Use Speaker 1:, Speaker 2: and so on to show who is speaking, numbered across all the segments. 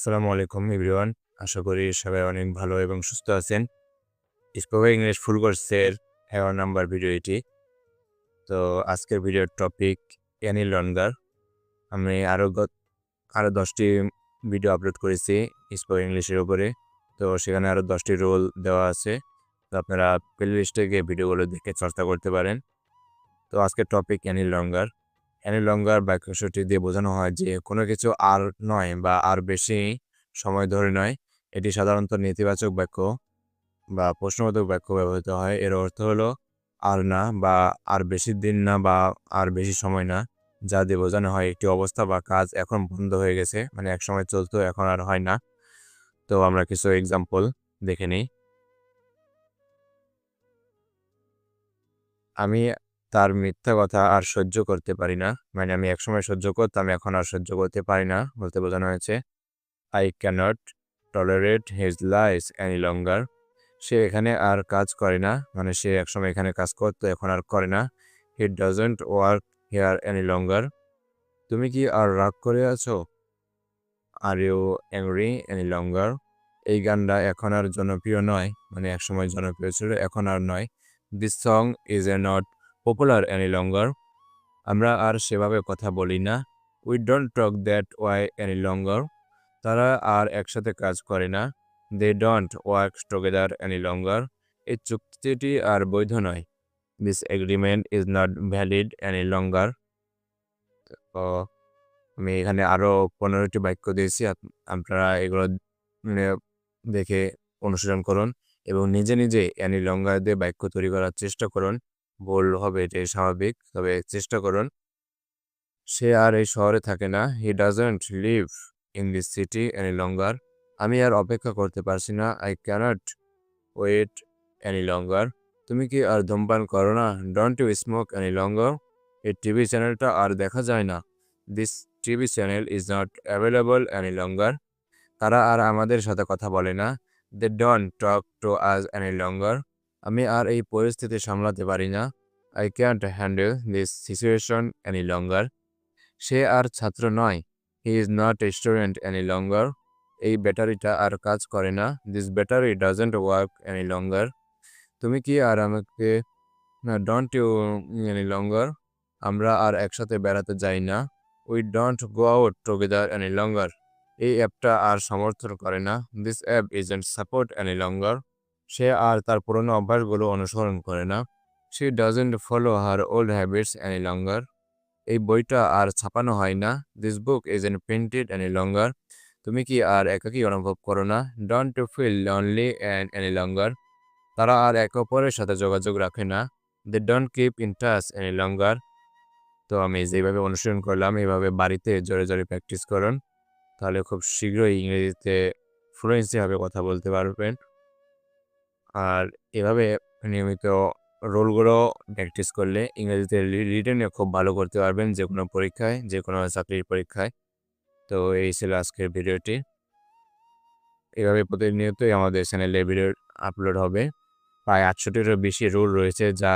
Speaker 1: আসসালামু আলাইকুম, এভরিওয়ান। আশা করি সবাই অনেক ভালো এবং সুস্থ আছেন। স্পোকেন ইংলিশ ফুল কোর্সের হেওয়ার নাম্বার ভিডিও এটি। তো আজকের ভিডিওর টপিক এনি লঙ্গার। আমি আরও আরও দশটি ভিডিও আপলোড করেছি স্পোকেন ইংলিশের উপরে। তো সেখানে আরও দশটি রোল দেওয়া আছে। তো আপনারা প্লে লিস্টে গিয়ে ভিডিওগুলো দেখে চর্চা করতে পারেন। তো আজকের topic any longer. Any longer বাক্যটি দিয়ে বোঝানো হয় যে কোনো কিছু আর নয় বা আর বেশি সময় ধরে নয়। এটি সাধারণত নেতিবাচক বাক্য বা প্রশ্নবোধক বাক্য ব্যবহৃত হয়। এর অর্থ হলো আর না বা আর বেশি দিন না বা আর বেশি সময় না, যা দিয়ে বোঝানো হয় একটি অবস্থা বা কাজ এখন বন্ধ হয়ে গেছে মানে এক সময় চলতো, এখন আর হয় না। তো আমরা কিছু এক্সাম্পল দেখে নিই। আমি তার মিথ্যা কথা আর সহ্য করতে পারি না। মানে আমি একসময় সহ্য করতাম, এখন আর সহ্য করতে পারি না, বলতে বোঝানো হয়েছে। I can't tolerate his lies any longer সে এখানে আর কাজ করে না মানে সে একসময় এখানে কাজ করতো, এখন আর করে না। He doesn't work here any longer তুমি কি আর রাগ করে আছো? Are you angry any longer এই গানটা এখন আর জনপ্রিয় নয় মানে একসময় জনপ্রিয় ছিল, এখন আর নয়। This song is a not popular any longer আমরা আর সেভাবে কথা বলি না। We don't talk that way any longer তারা আর একসাথে কাজ করে না। They don't work together any longer এই চুক্তিটি আর বৈধ নয়। This agreement is not valid any longer তো আমি এখানে আরও পনেরোটি বাক্য দিয়েছি। আপনারা এগুলো দেখে অনুশীলন করুন এবং নিজে নিজে অ্যানি লঙ্গার দিয়ে বাক্য তৈরি করার চেষ্টা করুন। ভুল হবে এটাই স্বাভাবিক। তবে চেষ্টা করুন। সে আর এই শহরে থাকে না। He doesn't live in this city any longer আমি আর অপেক্ষা করতে পারছি না। I can't wait any longer তুমি কি আর ধূমপান করো না? Don't you smoke any longer এই টিভি চ্যানেলটা আর দেখা যায় না। This TV channel is not available any longer তারা আর আমাদের সাথে কথা বলে না। They don't talk to us any longer আমি আর এই পরিস্থিতি সামলাতে পারি না। I can't handle this situation any longer সে আর ছাত্র নয়। He is not a student any longer এই ব্যাটারিটা আর কাজ করে না। This battery doesn't work any longer তুমি কি আর আমাকে ডোন্ট ইউ এনি লঙ্গার আমরা আর একসাথে বেড়াতে যাই না। We don't go out together any longer এই অ্যাপটা আর সমর্থন করে না। This app isn't support any longer সে আর তার পুরনো অভ্যাসগুলো অনুসরণ করে না। সে doesn't follow her old habits any longer এই বইটা আর ছাপানো হয় না। This book is in printed any longer তুমি কি আর একাকী অনুভব করো না? Don't feel lonely and any longer তারা আর একে অপরের সাথে যোগাযোগ রাখে না। They don't keep in touch any longer তো আমি যেভাবে অনুসরণ করলাম এইভাবে বাড়িতে জোরে জোরে প্র্যাকটিস করুন। তাহলে খুব শীঘ্রই ইংরেজিতে ফ্লুয়েন্সিভাবে কথা বলতে পারবেন। আর এভাবে নিয়মিত রোলগুলো প্র্যাকটিস করলে ইংরেজিতে রিটেনে খুব ভালো করতে পারবেন যে কোনো পরীক্ষায় যে কোনো চাকরির পরীক্ষায়। তো এই ছিল আজকের ভিডিওটি। এভাবে প্রতিনিয়তই আমাদের চ্যানেলে ভিডিও আপলোড হবে। প্রায় আটশোটিরও বেশি রুল রয়েছে যা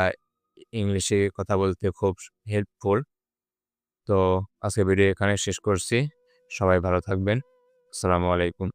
Speaker 1: ইংলিশে কথা বলতে খুব হেল্পফুল তো আজকে ভিডিও এখানে শেষ করছি। সবাই ভালো থাকবেন। আসসালামু আলাইকুম।